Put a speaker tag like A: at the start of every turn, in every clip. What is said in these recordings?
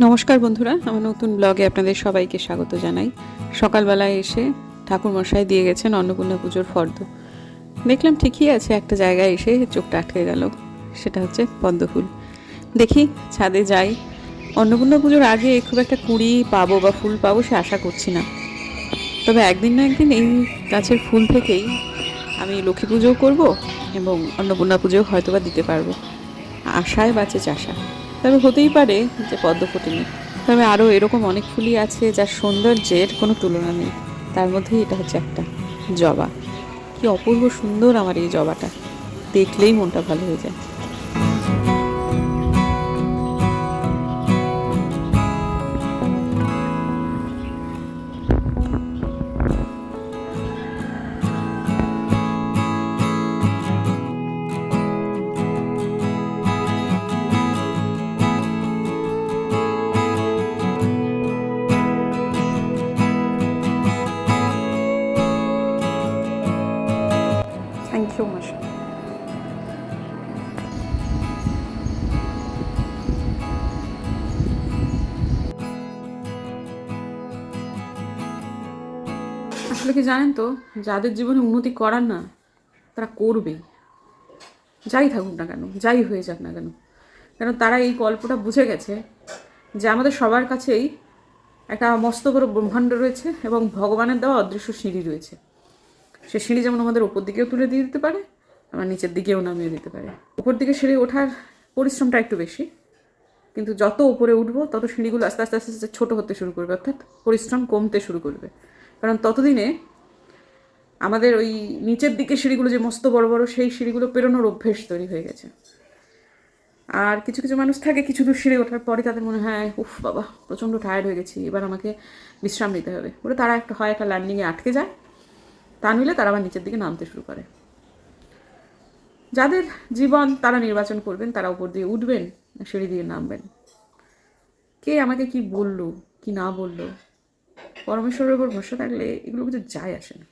A: নমস্কার বন্ধুরা, আমার নতুন ব্লগে আপনাদের সবাইকে স্বাগত জানাই। সকালবেলায় এসে ঠাকুর মশাই দিয়ে গেছেন অন্নপূর্ণা পুজোর ফর্দ। দেখলাম ঠিকই আছে, একটা জায়গায় এসে চোখটা আটকে গেল, সেটা হচ্ছে পদ্মফুল। দেখি ছাদে যাই। অন্নপূর্ণা পুজোর আগে খুব একটা কুড়ি পাবো বা ফুল পাবো সে আশা করছি না। তবে একদিন না একদিন এই গাছের ফুল থেকেই আমি লক্ষ্মী পুজোও করব এবং অন্নপূর্ণা পুজোও হয়তো বা দিতে পারব। আশায় বাঁচে চাষা। তবে হতেই পারে যে পদ্ম ফোটেনি তবে আরও এরকম অনেক ফুলই আছে যার সৌন্দর্যের কোনো তুলনা নেই। তার মধ্যেই এটা হচ্ছে একটা জবা। কি অপূর্ব সুন্দর আমার এই জবাটা। দেখলেই মনটা ভালো হয়ে যায়। আসলে কি জানেন তো? যাদের জীবনে উন্নতি করার না, তারা করবে। যাই থাকুক না কেন, যাই হয়ে যাক না কেন। কেন তারা এই গল্পটা বুঝে গেছে যে আমাদের সবার কাছেই একটা মস্ত বড় ব্রহ্মাণ্ড রয়েছে এবং ভগবানের দেওয়া অদৃশ্য সিঁড়ি রয়েছে। সে সিঁড়ি যেমন আমাদের ওপর দিকেও তুলে দিয়ে দিতে পারে, আবার নিচের দিকেও নামিয়ে দিতে পারে। উপর দিকে সিঁড়ি ওঠার পরিশ্রমটা একটু বেশি, কিন্তু যত উপরে উঠবো, তত সিঁড়িগুলো আস্তে আস্তে আস্তে আস্তে ছোটো হতে শুরু করবে, অর্থাৎ পরিশ্রম কমতে শুরু করবে। কারণ ততদিনে আমাদের ওই নিচের দিকে সিঁড়িগুলো যে মস্ত বড় বড়, সেই সিঁড়িগুলো পেরোনোর অভ্যেস তৈরি হয়ে গেছে। আর কিছু কিছু মানুষ থাকে কিছু দূর সিঁড়ি ওঠার পরে তাদের মনে হয়, উফ বাবা, প্রচণ্ড টায়ার্ড হয়ে গেছি, এবার আমাকে বিশ্রাম নিতে হবে। বলে তারা একটা, হয় একটা ল্যান্ডিংয়ে আটকে যায়, তা নইলে তারা আবার নিচের দিকে নামতে শুরু করে। যাদের জীবন তারা নির্বাচন করবেন, তারা উপর দিয়ে উঠবেন, সিঁড়ি দিয়ে নামবেন। কে আমাকে কি বলল, কি না বলল পরমেশ্বরের উপর ভরসা থাকলে এগুলো কিছু যায় আসে না।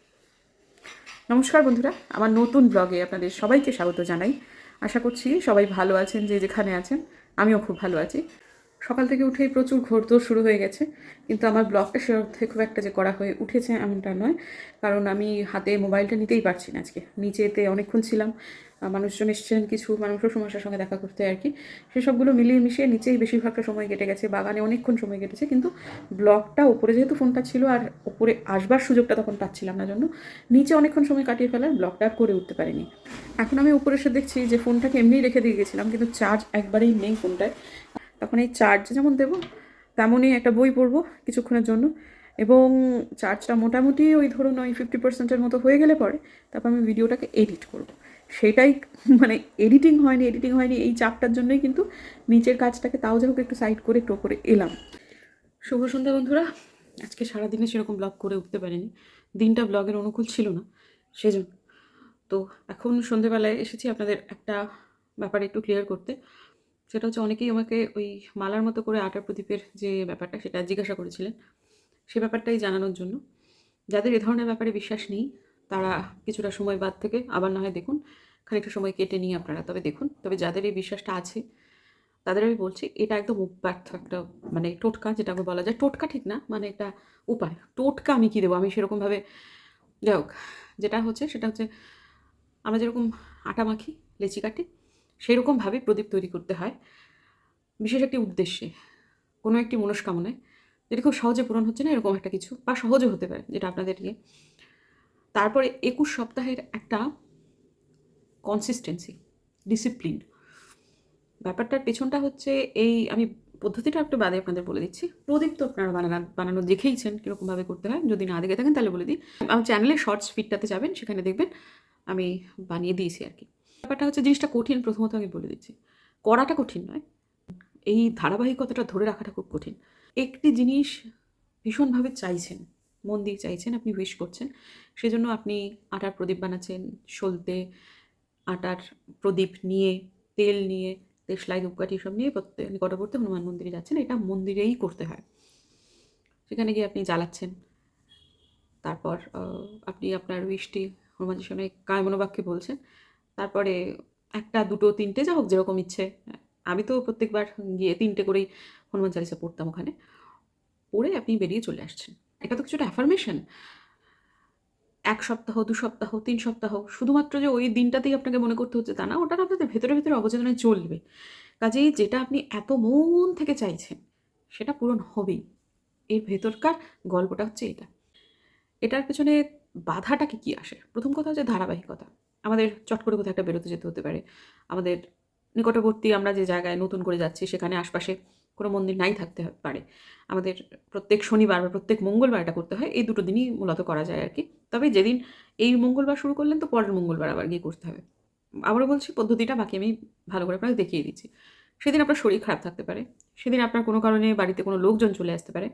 A: নমস্কার বন্ধুরা, আমার নতুন ব্লগে আপনাদের সবাইকে স্বাগত জানাই। আশা করছি সবাই ভালো আছেন, যে যেখানে আছেন, আমিও খুব ভালো আছি। সকাল থেকে উঠেই প্রচুর ঘোরদৌড় শুরু হয়ে গেছে, কিন্তু আমার ব্লগটা সে অর্থে খুব একটা যে করা হয়ে উঠেছে এমনটা নয়, কারণ আমি হাতে মোবাইলটা নিতেই পারছি না আজকে। নিচেতে অনেকক্ষণ ছিলাম মানুষজন এসেছিলেন কিছু মানুষ সমস্যার সঙ্গে দেখা করতে আর কি। সেসবগুলো মিলিয়ে মিশিয়ে নিচেই বেশিরভাগটা সময় কেটে গেছে, বাগানে অনেকক্ষণ সময় কেটেছে, কিন্তু ব্লগটা উপরে যেহেতু ফোনটা ছিল আর উপরে আসবার সুযোগটা তখন পাচ্ছিলাম না জন্য, নিচে অনেকক্ষণ সময় কাটিয়ে ফেলার ব্লগটা আর করে উঠতে পারিনি। এখন আমি উপরে এসে দেখছি যে ফোনটাকে এমনিই রেখে দিয়ে গেছিলাম, কিন্তু চার্জ একবারেই নেই ফোনটায়। তখন এই চার্জ যেমন দেবো, তেমনই একটা বই পড়ব কিছুক্ষণের জন্য। এবং চার্জটা মোটামুটি ওই ধরুন ওই ফিফটি পার্সেন্টের মতো হয়ে গেলে পরে তারপর আমি ভিডিওটাকে এডিট করব। সেটাই মানে এডিটিং হয়নি এডিটিং হয়নি, এই চাপটার জন্যই কিন্তু নিচের কাজটাকে তাও যাই হোক একটু সাইড করে একটু করে এলাম। শুভ সন্ধ্যা বন্ধুরা, আজকে সারাদিনে সেরকম ব্লগ করে উঠতে পারিনি। দিনটা ব্লগের অনুকূল ছিল না, সেজন্য। তো এখন সন্ধেবেলায় এসেছি আপনাদের একটা ব্যাপারে একটু ক্লিয়ার করতে। সেটা হচ্ছে অনেকেই আমাকে ওই মালার মতো করে আটার প্রদীপের যে ব্যাপারটা সেটা জিজ্ঞাসা করেছিলেন। সে ব্যাপারটাই জানানোর জন্য। যাদের এ ধরনের ব্যাপারে বিশ্বাস নেই, তারা কিছুটা সময় বাদ থেকে আবার না হয় দেখুন, খানিকটা সময় কেটে নিয়ে আপনারা। তবে দেখুন, তবে যাদের এই বিশ্বাসটা আছে, তাদের আমি বলছি, এটা একদম ব্যর্থ একটা মানে টোটকা যেটাকে বলা যায়। টোটকা ঠিক না মানে একটা উপায়। টোটকা আমি কী দেবো? আমি সেরকমভাবে যাই হোক, যেটা হচ্ছে সেটা হচ্ছে, আমরা যেরকম আটা মাখি, লেচি কাটি সেরকমভাবে প্রদীপ তৈরি করতে হয়। বিশেষ একটি উদ্দেশ্যে, কোনো একটি মনস্কামনায়, যেটা খুব সহজে পূরণ হচ্ছে না, এরকম একটা কিছু, বা সহজে হতে পারে, যেটা আপনাদের ইয়ে তারপরে একুশ সপ্তাহের একটা কনসিস্টেন্সি ডিসিপ্লিন ব্যাপারটার পেছনটা হচ্ছে এই, আমি পদ্ধতিটা একটু বাদে আপনাদের বলে দিচ্ছি। প্রদীপ তো আপনারা বানানো বানানো দেখেইছেন কীরকমভাবে করতে হয়। যদি না দেখে থাকেন তাহলে বলে দিই। আমার চ্যানেলে শর্টস ফিটটাতে যাবেন, সেখানে দেখবেন আমি বানিয়ে দিয়েছি আর কি। ব্যাপারটা হচ্ছে জিনিসটা কঠিন, প্রথমত আমি বলে দিচ্ছি। করাটা কঠিন নয়। এই ধারাবাহিকতাটা ধরে রাখাটা খুব কঠিন। একটি জিনিস ভীষণভাবে চাইছেন, মন দিয়ে চাইছেন, আপনি উইশ করছেন, সেজন্য আপনি আটার প্রদীপ বানাচ্ছেন, সলতে আটার প্রদীপ নিয়ে, তেল নিয়ে, দেশলাই ধূপকাঠি সব নিয়ে প্রত্যেক নিকটবর্তী হনুমান মন্দিরে যাচ্ছেন, এটা মন্দিরেই করতে হয়। সেখানে গিয়ে আপনি জ্বালাচ্ছেন। তারপর আপনি আপনার উইশটি হনুমানজির সামনে কায়মনোবাক্যে বলছেন তারপরে একটা, দুটো, তিনটে, যা হোক যেরকম ইচ্ছে। আমি তো প্রত্যেকবার গিয়ে তিনটে করেই হনুমান চালিসা পড়তাম ওখানে। পড়ে আপনি বেরিয়ে চলে আসছেন। এটা তো কিছুটা অ্যাফার্মেশন এক সপ্তাহ, দু সপ্তাহ, তিন সপ্তাহ, শুধুমাত্র যে ওই দিনটাতেই আপনাকে মনে করতে হচ্ছে তা না, ওটা আপনাদের ভেতরে ভেতরে অবচেতনায় চলবে। কাজেই যেটা আপনি এত মন থেকে চাইছেন, সেটা পূরণ হবেই। এর ভেতরকার গল্পটা হচ্ছে এটা। এটার পেছনে বাধাটাকে কী আসে? প্রথম কথা হচ্ছে ধারাবাহিকতা। আমাদের চট করে কোথাও একটা বেরোতে যেতে হতে পারে। আমাদের নিকটবর্তী আমরা যে জায়গায় নতুন করে যাচ্ছি, সেখানে আশপাশে কোনো মন্দির নাই থাকতে পারে। আমাদের প্রত্যেক শনিবার বা প্রত্যেক মঙ্গলবার এটা করতে হয়, এই দুটো দিনই মূলত করা যায় আর কি। তবে যেদিন এই মঙ্গলবার শুরু করলেন, তো পরের মঙ্গলবার আবার গিয়ে করতে হবে। আবারও বলছি, পদ্ধতিটা বাকি আমি ভালো করে আপনাকে দেখিয়ে দিচ্ছি। সেদিন আপনার শরীর খারাপ থাকতে পারে, সেদিন আপনার কোনো কারণে বাড়িতে কোনো লোকজন চলে আসতে পারে,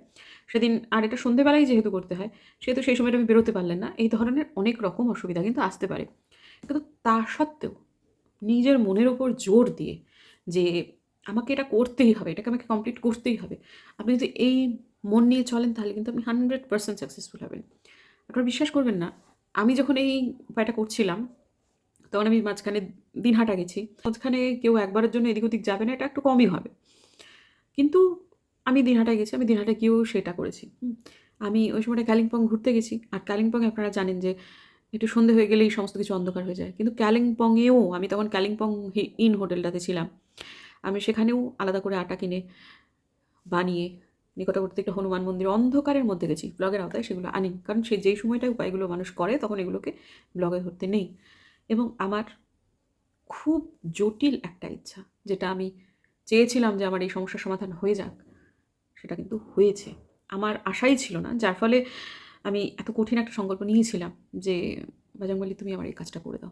A: সেদিন আর এটা সন্ধেবেলায় যেহেতু করতে হয়, সেহেতু সেই সময়টা আপনি বেরোতে পারলেন না, এই ধরনের অনেক রকম অসুবিধা কিন্তু আসতে পারে। কিন্তু তা সত্ত্বেও নিজের মনের ওপর জোর দিয়ে যে আমাকে এটা করতেই হবে, এটাকে আমাকে কমপ্লিট করতেই হবে। আপনি যদি এই মন নিয়ে চলেন তাহলে কিন্তু আপনি হান্ড্রেড পার্সেন্ট সাকসেসফুল হবেন। আপনারা বিশ্বাস করবেন না, আমি যখন এই উপায়টা করছিলাম, তখন আমি মাঝখানে দিনহাটা গেছি, মাঝখানে কেউ একবারের জন্য এদিক ওদিক যাবে না, এটা একটু কমই হবে। কিন্তু আমি দিনহাটায় গেছি, আমি দিনহাটা গিয়েও সেটা করেছি। আমি ওই সময়টা কালিম্পং ঘুরতে গেছি, আর কালিম্পংয়ে আপনারা জানেন যে একটু সন্ধে হয়ে গেলেই সমস্ত কিছু অন্ধকার হয়ে যায়। কিন্তু কালিম্পংয়েও আমি তখন কালিম্পং হি- ইন হোটেলটাতে ছিলাম। আমি সেখানেও আলাদা করে আটা কিনে বানিয়ে নিকটবর্তী একটা হনুমান মন্দির অন্ধকারের মধ্যে গেছি, ব্লগের আওতায় সেগুলো আনি। কারণ সে যেই সময়টায় উপায়গুলো মানুষ করে, তখন এগুলোকে ব্লগে ধরতে নেই। এবং আমার খুব জটিল একটা ইচ্ছা, যেটা আমি চেয়েছিলাম যে আমার এই সমস্যার সমাধান হয়ে যাক, সেটা কিন্তু হয়েছে। আমার আশাই ছিল না, যার ফলে আমি এত কঠিন একটা সংকল্প নিয়েছিলাম যে বাজরংবলী তুমি আমার এই কাজটা করে দাও।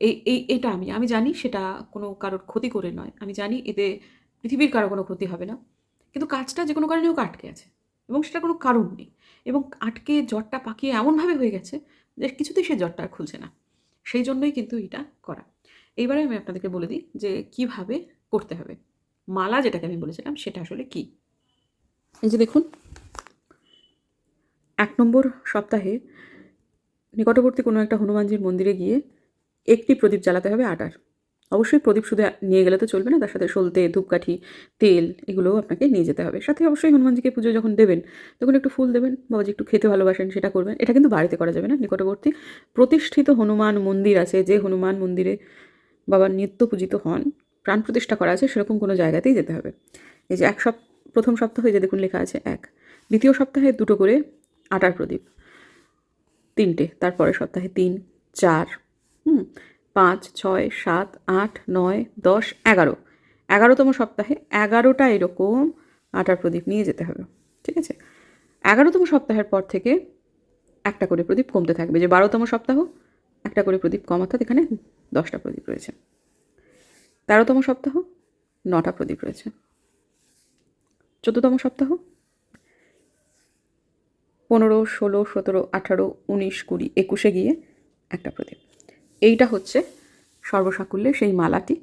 A: এই এই, এটা আমি আমি জানি সেটা কোনো কারোর ক্ষতি করে নয়। আমি জানি এতে পৃথিবীর কারও কোনো ক্ষতি হবে না। কিন্তু কাজটা যে কোনো কারণে হোক আটকে আছে এবং সেটা কোনো কারণ নেই। এবং আটকে, জ্বরটা পাকিয়ে এমনভাবে হয়ে গেছে যে কিছুতেই সে জ্বরটা আর খুলছে না। সেই জন্যই কিন্তু এটা করা। এইবারে আমি আপনাদেরকে বলে দিই যে, কীভাবে করতে হবে। মালা যেটাকে আমি বলেছিলাম সেটা আসলে কি? এই যে দেখুন এক নম্বর সপ্তাহে নিকটবর্তী কোনো একটা হনুমানজির মন্দিরে গিয়ে একটি প্রদীপ জ্বালাতে হবে আটার। অবশ্যই প্রদীপ শুধু নিয়ে গেলে তো চলবে না, তার সাথে সলতে, ধূপকাঠি, তেল এগুলোও আপনাকে নিয়ে যেতে হবে। সাথে অবশ্যই হনুমানজিকে পুজো যখন দেবেন, তখন একটু ফুল দেবেন, বাবাজি একটু খেতে ভালোবাসেন, সেটা করবেন। এটা কিন্তু বাড়িতে করা যাবে না, নিকটবর্তী প্রতিষ্ঠিত হনুমান মন্দির আছে, যে হনুমান মন্দিরে বাবা নিত্য পূজিত হন, প্রাণ প্রতিষ্ঠা করা আছে, সেরকম কোনো জায়গাতেই যেতে হবে। এই যে এক সপ প্রথম সপ্তাহে যে দেখুন লেখা আছে এক। দ্বিতীয় সপ্তাহে দুটো করে আটার প্রদীপ। তিনটে, তারপরের সপ্তাহে তিন, চার, হুম, পাঁচ, ছয়, সাত, আট, নয়, দশ, এগারো। এগারোতম সপ্তাহে এগারোটা এরকম আটার প্রদীপ নিয়ে যেতে হবে, ঠিক আছে? এগারোতম সপ্তাহের পর থেকে একটা করে প্রদীপ কমতে থাকবে। যে বারোতম সপ্তাহ, একটা করে প্রদীপ কম, অর্থাৎ এখানে দশটা প্রদীপ রয়েছে। তেরোতম সপ্তাহ, নটা প্রদীপ রয়েছে। চোদ্দতম সপ্তাহ পনেরো, ষোলো, সতেরো, আঠারো, উনিশ, কুড়ি, একুশে গিয়ে একটা প্রদীপ। এইটা হচ্ছে সর্বসাকুল্যে সেই মালাটি,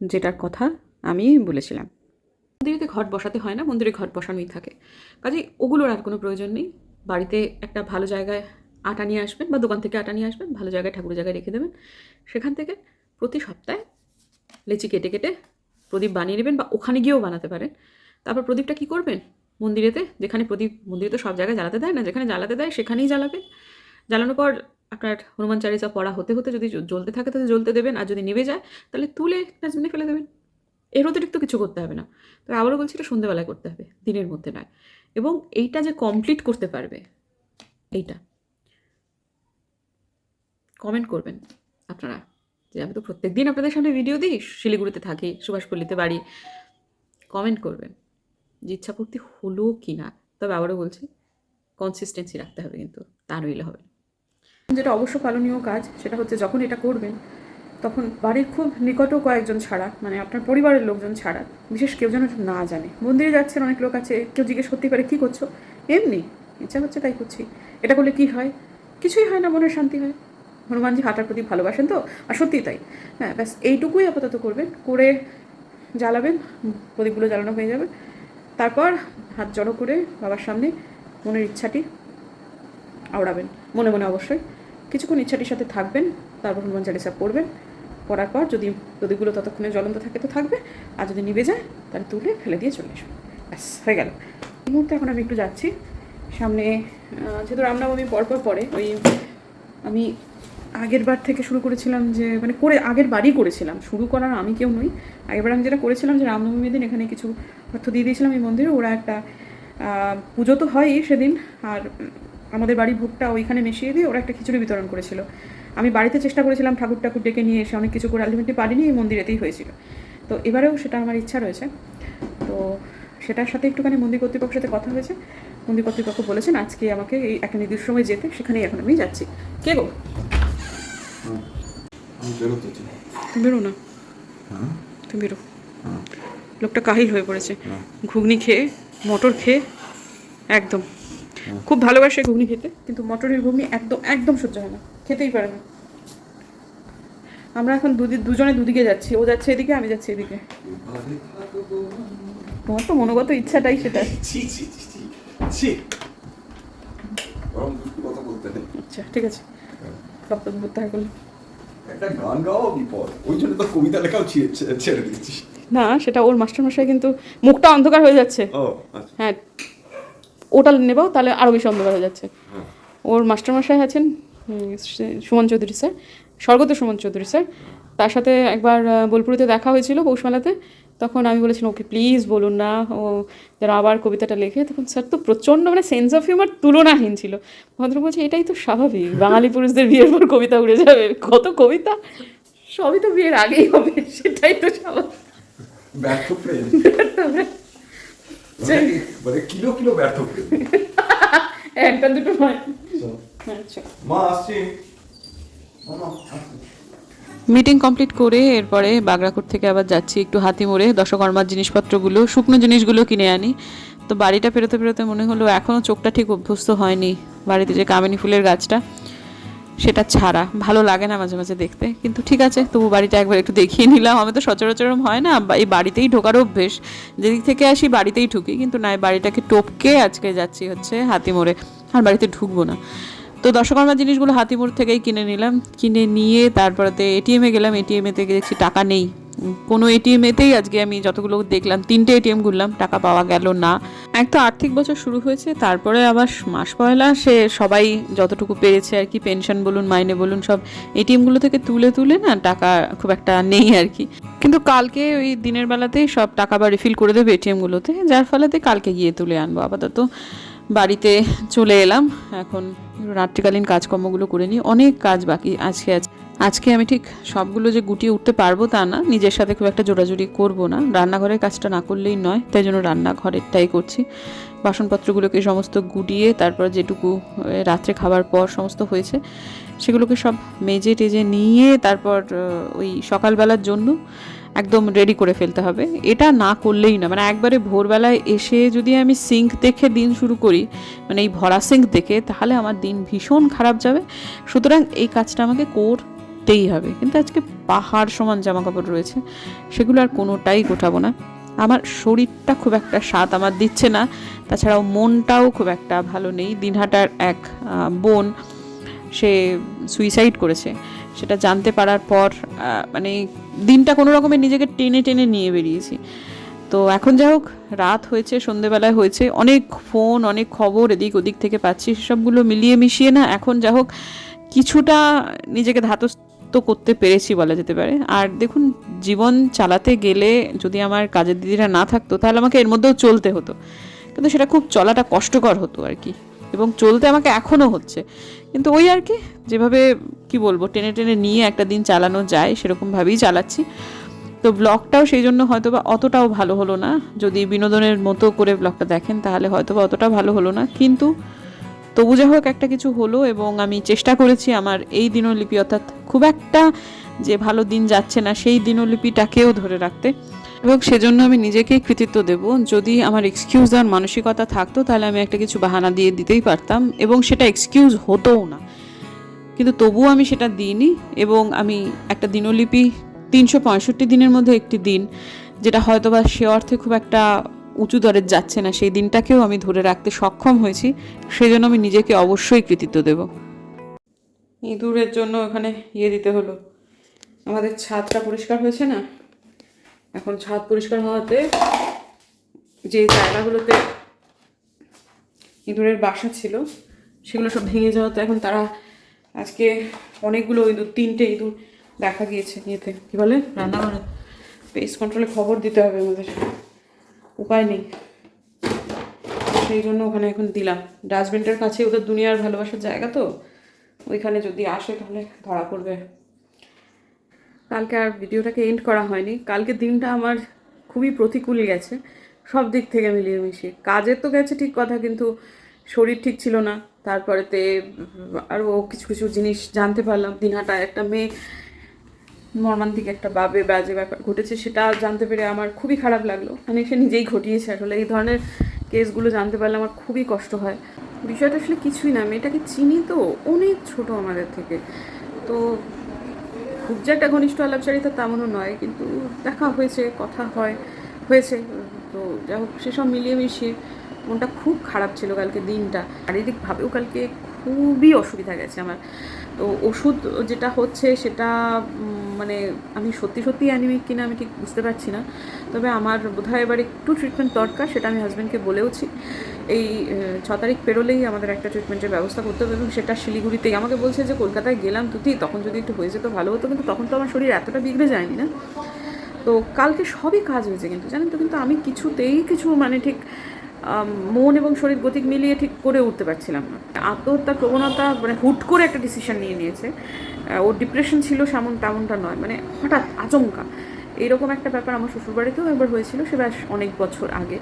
A: যেটার কথা আমি বলেছিলাম। মন্দিরেতে ঘট বসাতে হয় না, মন্দিরে ঘট বসানোই থাকে। কাজেই ওগুলোর আর কোনো প্রয়োজন নেই। বাড়িতে একটা ভালো জায়গায় আটা নিয়ে আসবেন বা দোকান থেকে আটা নিয়ে আসবেন, ভালো জায়গায় ঠাকুরের জায়গায় রেখে দেবেন। সেখান থেকে প্রতি সপ্তাহে লেচি কেটে কেটে প্রদীপ বানিয়ে নেবেন বা ওখানে গিয়েও বানাতে পারেন। তারপর প্রদীপটা কী করবেন? মন্দিরেতে, যেখানে প্রদীপ মন্দিরে তো সব জায়গায় জ্বালাতে দেয় না, যেখানে জ্বালাতে দেয় সেখানেই জ্বালাবেন জ্বালানোর পর আপনার হনুমান চালিসা পড়া হতে হতে যদি জ্বলতে থাকে তাহলে জ্বলতে দেবেন, আর যদি নেবে যায় তাহলে তুলে ডাস্টবিনে ফেলে দেবেন। এর অতিরিক্ত কিছু করতে হবে না। তবে আবারও বলছি এটা সন্ধ্যেবেলায় করতে হবে, দিনের মধ্যে নয়। এবং এইটা যে কমপ্লিট করতে পারবে, এইটা। কমেন্ট করবেন আপনারা, যে আমি তো প্রত্যেক দিন আপনাদের সামনে ভিডিও দিই, শিলিগুড়িতে থাকি, সুভাষপল্লিতে বাড়ি কমেন্ট করবেন। যে ইচ্ছাপূর্তি হলো কি না তবে আবারও বলছি কনসিস্টেন্সি রাখতে হবে কিন্তু, তা নইলে হবে যেটা অবশ্য পালনীয় কাজ, সেটা হচ্ছে যখন এটা করবেন, তখন বাড়ির খুব নিকট কয়েকজন ছাড়া মানে আপনার পরিবারের লোকজন ছাড়া, বিশেষ কেউ যেন না জানে। মন্দিরে যাচ্ছেন, অনেক লোক আছে, কেউ জিজ্ঞেস করতেই পারে, কী করছ? এমনি, ইচ্ছা হচ্ছে তাই করছি। এটা করলে কি হয়? কিছুই হয় না, মনের শান্তি হয়। হনুমানজি হাঁটার প্রতি ভালোবাসেন তো, আর সত্যিই তাই। হ্যাঁ ব্যাস, এইটুকুই আপাতত করবেন, করে জ্বালাবেন, প্রদীপগুলো জ্বালানো হয়ে যাবে। তারপর হাত জড়ো করে বাবার সামনে মনের ইচ্ছাটি আওড়াবেন। মনে মনে অবশ্যই। কিছুক্ষণ ইচ্ছাটির সাথে থাকবেন, তারপর হনুমান চালিসা পড়বেন। পড়ার পর যদি প্রদীপগুলো ততক্ষণে জ্বলন্ত থাকে তো থাকবে, আর যদি নিভে যায়, তাহলে তুলে ফেলে দিয়ে চলে আসবে ব্যাস, হয়ে গেল। এই মুহূর্তে এখন আমি একটু যাচ্ছি। সামনে যেহেতু রামনবমী পরপর পরে, ওই আমি আগের বার থেকে শুরু করেছিলাম যে মানে করে, আগের বারই করেছিলাম। শুরু করার আমি কেউ নই। আগের বার আমি যেটা করেছিলাম যে, রামনবমীর দিন এখানে কিছু অর্থ দিয়ে দিয়েছিলাম এই মন্দিরে। ওরা একটা পুজো তো হয়ই সেদিন। আর আমাদের বাড়ির ভোগটা ওইখানে মিশিয়ে দিয়ে ওরা একটা খিচুড়ি বিতরণ করেছিল। আমি বাড়িতে চেষ্টা করেছিলাম ঠাকুর ঠাকুর ডেকে নিয়ে এসে, অনেক কিছু করে। আলটিমেটলি পারিনি, এই মন্দিরেতেই হয়েছিল। তো এবারেও সেটা আমার ইচ্ছা রয়েছে। তো সেটার সাথে একটুখানি মন্দির কর্তৃপক্ষের সাথে কথা হয়েছে। মন্দির কর্তৃপক্ষ বলেছেন, আজকে আমাকে এই একটা নির্দিষ্ট সময় যেতে, সেখানেই এখন আমি যাচ্ছি। কে গো?
B: বেরোতে
A: বেরো না।
B: হ্যাঁ?
A: তুমি বেরো। লোকটা কাহিল হয়ে পড়েছে। ঘুগনি খেয়ে মটর খেয়ে একদম। খুব ভালোবাসে ঘুগনি খেতে কিন্তু মটরের ঘুগনি একদম একদম সহ্য হয় না। খেতেই পারে না। আমরা এখন দুদি দুজনে দুদিকে যাচ্ছি। ও যাচ্ছে এদিকে আমি যাচ্ছি এদিকে। তোমার তো মনোগত ইচ্ছাটাই সেটা। আচ্ছা ঠিক আছে। বক্তব্য প্রত্যাহার করলাম।
B: একটা গান গাওয়া বিপদ ওই জন্য তো কবিতা লেখাও ছেড়ে দিচ্ছি
A: না সেটা ওর মাস্টারমশাই কিন্তু মুখটা অন্ধকার হয়ে যাচ্ছে।
B: আচ্ছা।
A: হ্যাঁ ওটা নেবাও তাহলে আরও বেশি অন্ধকার হয়ে যাচ্ছে।
B: হ্যাঁ।
A: ওর মাস্টারমশাই আছেন সুমন চৌধুরী স্যার স্বর্গত সুমন চৌধুরী স্যার। তার সাথে একবার বোলপুরিতে দেখা হয়েছিল পৌষমেলাতে। তখন আমি বলেছিলাম ওকে প্লিজ বলুন না। ও যেন আবার কবিতাটা লেখে তখন স্যার তো প্রচণ্ড মানে সেন্স অফ হিউমার তুলনাহীন ছিল। ভদ্র বলছে এটাই তো স্বাভাবিক বাঙালি পুরুষদের বিয়ের পর কবিতা উড়ে যাবে। কত কবিতা? সবই তো বিয়ের আগেই হবে সেটাই তো স্বাভাবিক।
B: ব্যর্থ প্রেম। মানে কিলো কিলো ব্যর্থ প্রেম।
A: একটা দুটো নয়। আচ্ছা।
B: মা আসছি। মা, আসছি।
A: মিটিং কমপ্লিট করে এরপরে বাগরাকোট থেকে আবার যাচ্ছি একটু হাতি মোড়ে দশকর্মার জিনিসপত্রগুলো, শুকনো জিনিসগুলো কিনে আনি। তো বাড়িটা পেরোতে পেরোতে মনে হলো এখনও চোখটা ঠিক অভ্যস্ত হয়নি বাড়িতে যে কামিনী ফুলের গাছটা, সেটা ছাড়া। ভালো লাগে না মাঝে মাঝে দেখতে, কিন্তু ঠিক আছে, তবু বাড়িটা একবার একটু দেখিয়ে নিলাম। আমি তো সচরাচর হয় না এই বাড়িতেই ঢোকার অভ্যেস। যেদিক থেকে আসি বাড়িতেই ঢুকি, কিন্তু না বাড়িটাকে টপকে আজকে যাচ্ছি হচ্ছে হাতি মোড়ে। আর বাড়িতে ঢুকবো না। তো দশকর্মা জিনিসগুলো হাতিমোড় থেকেই কিনে নিলাম। কিনে নিয়ে তারপরেতে এটিএমে গেলাম। এটিএমে থেকে দেখছি টাকা নেই। কোনো এটিএমেতেই আজকে আমি যতগুলো দেখলাম, তিনটে এটিএম ঘুরলাম, টাকা পাওয়া গেল না। এক তো আর্থিক বছর শুরু হয়েছে, তারপরে আবার মাস পয়লা, সে সবাই যতটুকু পেরেছে আর কি, পেনশন বলুন, মাইনে বলুন, সব এটিএমগুলো থেকে তুলে তুলে না টাকা খুব একটা নেই আর কি। কিন্তু কালকে ওই দিনের বেলাতেই সব টাকা বা রিফিল করে দেবে এটিএমগুলোতে যার ফলেতে কালকে গিয়ে তুলে আনব আপাতত। বাড়িতে চলে এলাম। এখন রাত্রিকালীন কাজকর্মগুলো করে নিই। অনেক কাজ বাকি আজকে আছে। আজকে আমি ঠিক সবগুলো যে গুটিয়ে উঠতে পারব তা না। নিজের সাথে খুব একটা জোড়াজুড়ি করব না। রান্নাঘরের কাজটা না করলেই নয়। তাই জন্য রান্নাঘরেরটাই করছি। বাসনপত্রগুলোকে সমস্ত গুটিয়ে তারপর যেটুকু রাত্রে খাবার পর সমস্ত হয়েছে, সেগুলোকে সব মেজে টেজে নিয়ে তারপর ওই সকালবেলার জন্য একদম রেডি করে ফেলতে হবে। এটা না করলেই না। মানে একবারে ভোরবেলায় এসে যদি আমি সিঙ্ক দেখে দিন শুরু করি মানে এই ভরা সিঙ্ক দেখে, তাহলে আমার দিন ভীষণ খারাপ যাবে। সুতরাং এই কাজটা আমাকে করতেই হবে। কিন্তু আজকে পাহাড় সমান জামা কাপড় রয়েছে, সেগুলো আর কোনোটাই গোটাবো না। আমার শরীরটা খুব একটা স্বাদ আমার দিচ্ছে না। তাছাড়াও মনটাও খুব একটা ভালো নেই। দিনহাটার এক বোন, সে সুইসাইড করেছে। সেটা জানতে পারার পর মানে দিনটা কোনো রকমে নিজেকে টেনে টেনে নিয়ে বেরিয়েছি। তো এখন যাই হোক, রাত হয়েছে, সন্ধেবেলায় হয়েছে, অনেক ফোন, অনেক খবর এদিক ওদিক থেকে পাচ্ছি, সেসবগুলো মিলিয়ে মিশিয়ে না এখন যা হোক, কিছুটা নিজেকে ধাতস্থ করতে পেরেছি বলা যেতে পারে। আর দেখুন, জীবন চালাতে গেলে যদি আমার কাজের দিদিরা না থাকতো, তাহলে আমাকে এর মধ্যেও চলতে হতো। কিন্তু সেটা খুব চলাটা কষ্টকর হতো আর কি। এবং চলতে আমাকে এখনও হচ্ছে। কিন্তু ওই আর কি, যেভাবে, কি বলব, টেনে টেনে নিয়ে একটা দিন চালানো যায় সেরকমভাবেই চালাচ্ছি। তো ব্লগটাও সেই জন্য হয়তো বা অতটাও ভালো হলো না। যদি বিনোদনের মতো করে ব্লগটা দেখেন, তাহলে হয়তো বা অতটা ভালো হলো না। কিন্তু তবু যা হোক একটা কিছু হলো এবং আমি চেষ্টা করেছি আমার এই দিনলিপি, অর্থাৎ খুব একটা যে ভালো দিন যাচ্ছে না, সেই দিনলিপিটাকেও ধরে রাখতে। এবং সেজন্য আমি নিজেকেই কৃতিত্ব দেব। যদি আমার এক্সকিউজ দেওয়ার মানসিকতা থাকতো, তাহলে আমি একটা কিছু বাহানা দিয়ে দিতেই পারতাম এবং সেটা এক্সকিউজ হতোও না। কিন্তু তবুও আমি সেটা দিইনি এবং আমি একটা দিনলিপি, তিনশো পঁয়ষট্টি দিনের মধ্যে একটি দিন, যেটা হয়তো বা সে অর্থে খুব একটা উঁচু দরের যাচ্ছে না, সেই দিনটাকেও আমি ধরে রাখতে সক্ষম হয়েছি, সেজন্য আমি নিজেকে অবশ্যই কৃতিত্ব দেব। ইঁদুরের জন্য ওখানে ইয়ে দিতে হলো। আমাদের ছাদটা পরিষ্কার হয়েছে না? এখন ছাদ পরিষ্কার হওয়াতে যে জায়গাগুলোতে ইঁদুরের বাসা ছিল, সেগুলো সব ভেঙে যাওয়াতে এখন তারা আজকে অনেকগুলো ইঁদুর, তিনটে ইঁদুর দেখা গিয়েছে ইয়েতে কী বলে? রান্নাঘরে। পেস্ট কন্ট্রোলে খবর দিতে হবে আমাদের। উপায় নেই। সেই জন্য ওখানে এখন দিলাম। ডাস্টবিনটার কাছে ওদের দুনিয়ার ভালোবাসার জায়গা তো? ওইখানে যদি আসে তাহলে ধরা পড়বে। কালকে আর ভিডিওটাকে এন্ড করা হয়নি। কালকে দিনটা আমার খুবই প্রতিকূল গেছে। সব দিক থেকে মিলিয়ে মিশিয়ে। কাজের তো গেছে ঠিক কথা, কিন্তু শরীর ঠিক ছিল না। তারপরেতে আরও কিছু কিছু জিনিস জানতে পারলাম। দিনহাটা একটা মেয়ে, মর্মান্তিক একটা বাবে বাজে ব্যাপার ঘটেছে সেটা জানতে পেরে আমার খুবই খারাপ লাগল। মানে সে নিজেই ঘটিয়েছে। আসলে এই ধরনের কেসগুলো জানতে পারলে আমার খুবই কষ্ট হয়। বিষয়টা আসলে কিছুই না। মেয়েটাকে চিনি তো অনেক ছোট আমাদের থেকে। তো খুব যে একটা ঘনিষ্ঠ আলাপচারিতা তেমনও নয়, কিন্তু দেখা হয়েছে, কথা হয়, হয়েছে। তো যাই হোক, সেসব মিলিয়ে মিশিয়ে মনটা খুব খারাপ ছিল কালকে দিনটা। শারীরিকভাবেও কালকে খুবই অসুবিধা গেছে আমার। তো ওষুধ যেটা হচ্ছে সেটা মানে আমি সত্যি সত্যি অ্যানিমিক কিনা আমি ঠিক বুঝতে পারছি না। তবে আমার বোধহয় এবার একটু ট্রিটমেন্ট দরকার, সেটা আমি হাজব্যান্ডকে বলেওছি। এই ছ তারিখ পেরোলেই আমাদের একটা ট্রিটমেন্টের ব্যবস্থা করতে হবে এবং সেটা শিলিগুড়িতেই। আমাকে বলছে যে, কলকাতায় গেলাম তুই তখন যদি একটু হয়ে যেত ভালো হতো। কিন্তু তখন তো আমার শরীর এতটা বিগড়ে যায়নি না। তো কালকে সবই কাজ হয়েছে কিন্তু, জানেন তো, কিন্তু আমি কিছুতেই কিছু মানে ঠিক মন এবং শরীর গতিক মিলিয়ে ঠিক করে উঠতে পারছিলাম না। আত্মহত্যার প্রবণতা মানে হুট করে একটা ডিসিশন নিয়ে নিয়েছে। ওর ডিপ্রেশন ছিল সেমন তেমনটা নয় মানে হঠাৎ আচমকা। এইরকম একটা ব্যাপার আমার শ্বশুরবাড়িতেও একবার হয়েছিল, সে বেশ অনেক বছর আগে।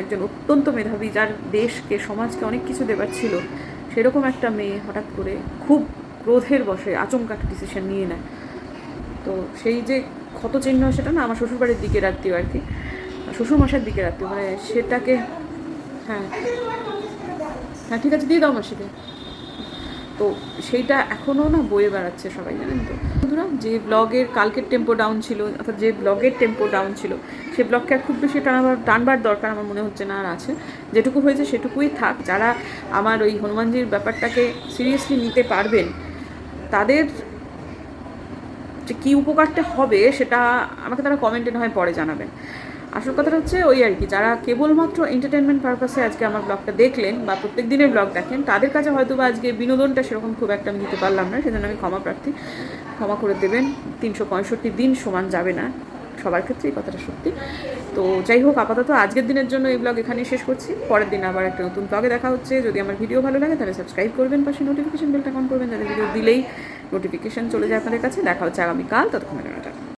A: একজন অত্যন্ত মেধাবী, যার দেশকে, সমাজকে অনেক কিছু দেবার ছিল, সেরকম একটা মেয়ে হঠাৎ করে খুব ক্রোধের বসে আচমকা একটা ডিসিশন নিয়ে নেয়। তো সেই যে ক্ষত চিহ্ন সেটা না আমার শ্বশুরবাড়ির দিকে রাত্রিও আর কি, শ্বশুরমশাইয়ের দিকে রাত্রিও মানে সেটাকে হ্যাঁ। হ্যাঁ ঠিক আছে, দিয়ে দাও মাসিকে। তো সেইটা এখনও না বয়ে বেড়াচ্ছে সবাই, জানেন তো? বন্ধুরা, যে ব্লগের কালকের টেম্পো ডাউন ছিল, অর্থাৎ যে ব্লগের টেম্পো ডাউন ছিল, সে ব্লগকে আর খুব বেশি টানাবার, টানবার দরকার আমার মনে হচ্ছে না আর আছে। যেটুকু হয়েছে সেটুকুই থাক, যারা আমার ওই হনুমানজির ব্যাপারটাকে সিরিয়াসলি নিতে পারবেন, তাদের যে কী উপকারটা হবে সেটা আমাকে তারা কমেন্টে না হয় পরে জানাবেন। আসল কথাটা হচ্ছে ওই আর কি, যারা কেবলমাত্র এন্টারটেনমেন্ট পারপাসে আজকে আমার ব্লগটা দেখলেন বা প্রত্যেক দিনের ব্লগ দেখেন, তাদের কাছে হয়তো বা আজকে বিনোদনটা সেরকম খুব একটা আমি দিতে পারলাম না, সেজন্য আমি ক্ষমা প্রার্থী। ক্ষমা করে দেবেন, তিনশো পঁয়ষট্টি দিন সমান যাবে না, সবার ক্ষেত্রে এই কথাটা সত্যি। তো যাই হোক, আপাতত আজকের দিনের জন্য এই ব্লগ এখানেই শেষ করছি, পরের দিন আবার একটা নতুন ব্লগে দেখা হচ্ছে। যদি আমার ভিডিও ভালো লাগে, তাহলে সাবস্ক্রাইব করবেন, পাশে নোটিফিকেশন বেলটা অন করবেন, যাতে ভিডিও দিলেই নোটিফিকেশন চলে যায় আপনাদের কাছে। দেখা হচ্ছে আগামীকাল টাটা।